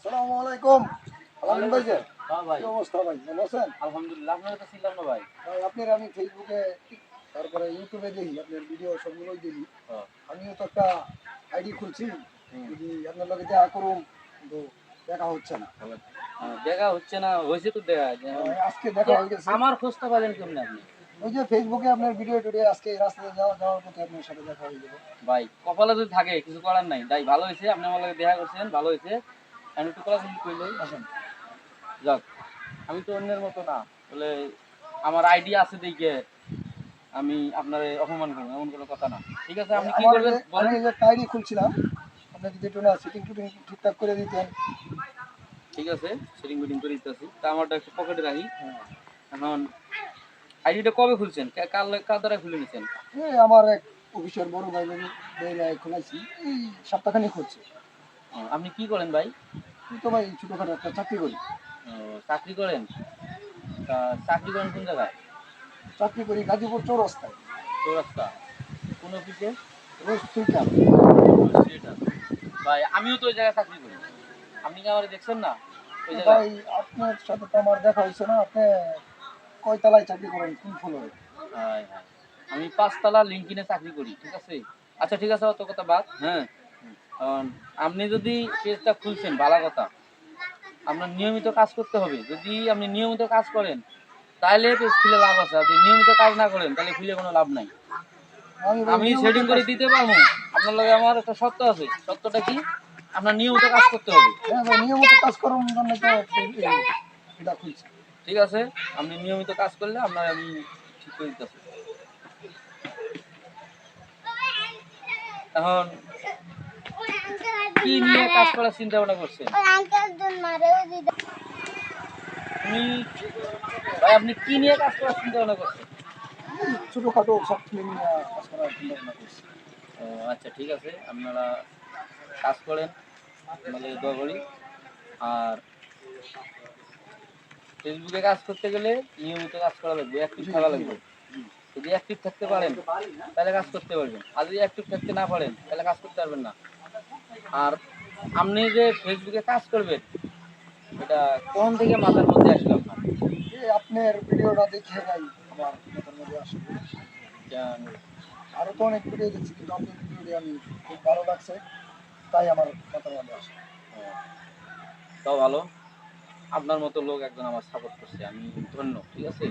আসসালামু আলাইকুম। আলামিন ভাই যে হ্যাঁ ভাই। অবস্থা ভাই? ভালো আছেন? আলহামদুলিল্লাহ আপনার তো ছিলাম না ভাই। ভাই আপনার আমি ফেসবুকে তারপরে ইউটিউবে দেখি আপনার ভিডিও সবগুলোই দেখি। হ্যাঁ। আমিও তো একটা আইডি খুলছি। যদি আপনার লগে দেখা করুম কিন্তু দেখা হচ্ছে না। হ্যাঁ, দেখা হচ্ছে না হয়েছে তো দেখা আজকে দেখা হয়ে গেছে। আমার খোঁজটা পাবেন কেমন আপনি? ওই যে ফেসবুকে আপনার ভিডিও টিডিও আজকে রাস্তাতে যাওয়া যাওয়ার পথে আপনার সাথে দেখা হয়ে যাবে। ভাই কপালে যদি থাকে কিছু করার নাই। তাই ভালো হয়েছে আপনি আমার লগে দেখা করছেন ভালো হয়েছে। একটু আসেন। যাক আমি তো অন্যের মতো না। বলে আমার আইডিয়া আছে দেখে আমি আপনার অপমান করব এমন কোনো কথা না। ঠিক আছে আপনি কি করবেন? যে- আমি যে আইডি খুলছিলাম আপনি যদি একটু না সিটিং টুটিং ঠিকঠাক করে দিতেন। ঠিক আছে সেটিং মিটিং করে দিতেছি। তা আমারটা একটু পকেটে রাখি। হ্যাঁ। এখন আইডিটা কবে খুলছেন? কাল কার দ্বারা খুলে নিয়েছেন আমার এক অফিসের বড় ভাই খোলাইছি এই সপ্তাহখানিক হচ্ছে। আপনি কি করেন ভাই? তো ভাই ছোটোখাটো একটা চাকরি করি। চাকরি করেন? তা চাকরি করেন কোন জায়গায়? চাকরি করি গাজীপুর চৌরাস্তায়। চৌরাস্তা। কোন অফিসে? রোজ সুইটার ভাই আমিও তো ওই জায়গায় চাকরি করি। আপনি কি আমার দেখছেন না? ওই জায়গায় ভাই আপনার সাথে তো আমার দেখা হয়েছে না আপনি কয়তলায় চাকরি করেন কোন ফ্লোরে। আমি পাঁচতলা লিঙ্কিনে চাকরি করি ঠিক আছে? আচ্ছা ঠিক আছে অত কথা বাদ। হ্যাঁ। আপনি যদি পেজটা খুলছেন ভালো কথা। আপনার নিয়মিত কাজ করতে হবে। যদি আপনি নিয়মিত কাজ করেন তাহলে পেজ খুলে লাভ আছে। যদি নিয়মিত কাজ না করেন তাহলে খুলে কোনো লাভ নাই। আমি সেটিং করে দিতে পারব। আপনার লগে আমার একটা সত্য আছে। সত্যটা কি? আপনার নিয়মিত কাজ করতে হবে। হ্যাঁ নিয়মিত কাজ এটা খুলছি। ঠিক আছে? আপনি নিয়মিত কাজ করলে আপনার আমি ঠিক করে দিতে এখন কি নিয়ে কাজ করার চিন্তা ভাবনা করছেন? তুমি ভাই আপনি কি নিয়ে কাজ করার চিন্তা ভাবনা করছেন? ছোটোখাটো সব নিয়ে কাজ করার চিন্তা ভাবনা করছি। আচ্ছা ঠিক আছে। আপনারা কাজ করেন আমাদের দোয়া করি। আর ফেসবুকে কাজ করতে গেলে নিয়মিত কাজ করা লাগবে অ্যাক্টিভ থাকা লাগবে। যদি অ্যাক্টিভ থাকতে পারেন তাহলে কাজ করতে পারবেন। আর যদি অ্যাক্টিভ থাকতে না পারেন তাহলে কাজ করতে পারবেন না। আর আপনি যে ফেসবুকে কাজ করবেন এটা কোন থেকে মাথার মধ্যে আসলো আপনার? আপনার ভিডিওটা দেখে ভাই আমার মাথার মধ্যে আসে জান- আরও তো অনেক ভিডিও দেখছি কিন্তু আপনার ভিডিওটি আমি খুব ভালো লাগছে তাই আমার মাথার মধ্যে আসে ও, তাও ভালো। আপনার মতো লোক একজন আমার সাপোর্ট করছে আমি ধন্য ঠিক আছে?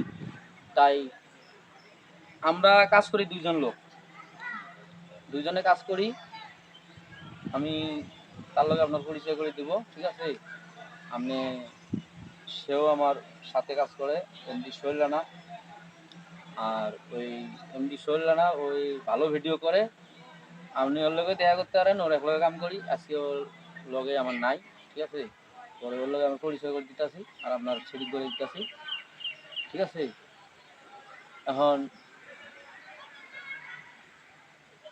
তাই আমরা কাজ করি দুইজন লোক। দুইজনে কাজ করি আমি তার লগে আপনার পরিচয় করে দিব, ঠিক আছে? আপনি, সেও আমার সাথে কাজ করে এমডি সোহেল রানা। আর ওই এমডি সোহেল রানা ওই ভালো ভিডিও করে। আপনি ওর লগে দেখা করতে পারেন, ওর এক লগে কাম করি, আজকে ওর লগে আমার নাই, ঠিক আছে? পরে ওর লগে আমি পরিচয় করে দিতেছি, আর আপনার সেদিক করে দিতেছি, ঠিক আছে? এখন,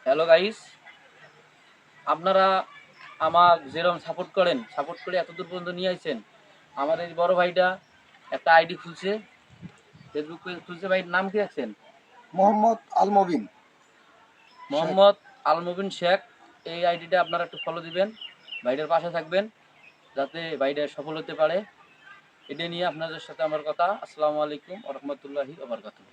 হ্যালো গাইস। আপনারা আমার যেরকম সাপোর্ট করেন সাপোর্ট করে এত দূর পর্যন্ত নিয়ে আসছেন আমার এই বড় ভাইটা একটা আইডি খুলছে ফেসবুক পেজ খুলছে ভাইয়ের নাম কি রাখছেন? মোহাম্মদ আলমবিন মোহাম্মদ আলমবিন শেখ এই আইডিটা আপনারা একটু ফলো দিবেন ভাইটার পাশে থাকবেন যাতে ভাইটা সফল হতে পারে। এটা নিয়ে আপনাদের সাথে আমার কথা। আসসালামু আলাইকুম রহমতুল্লাহি আবরকাতুহ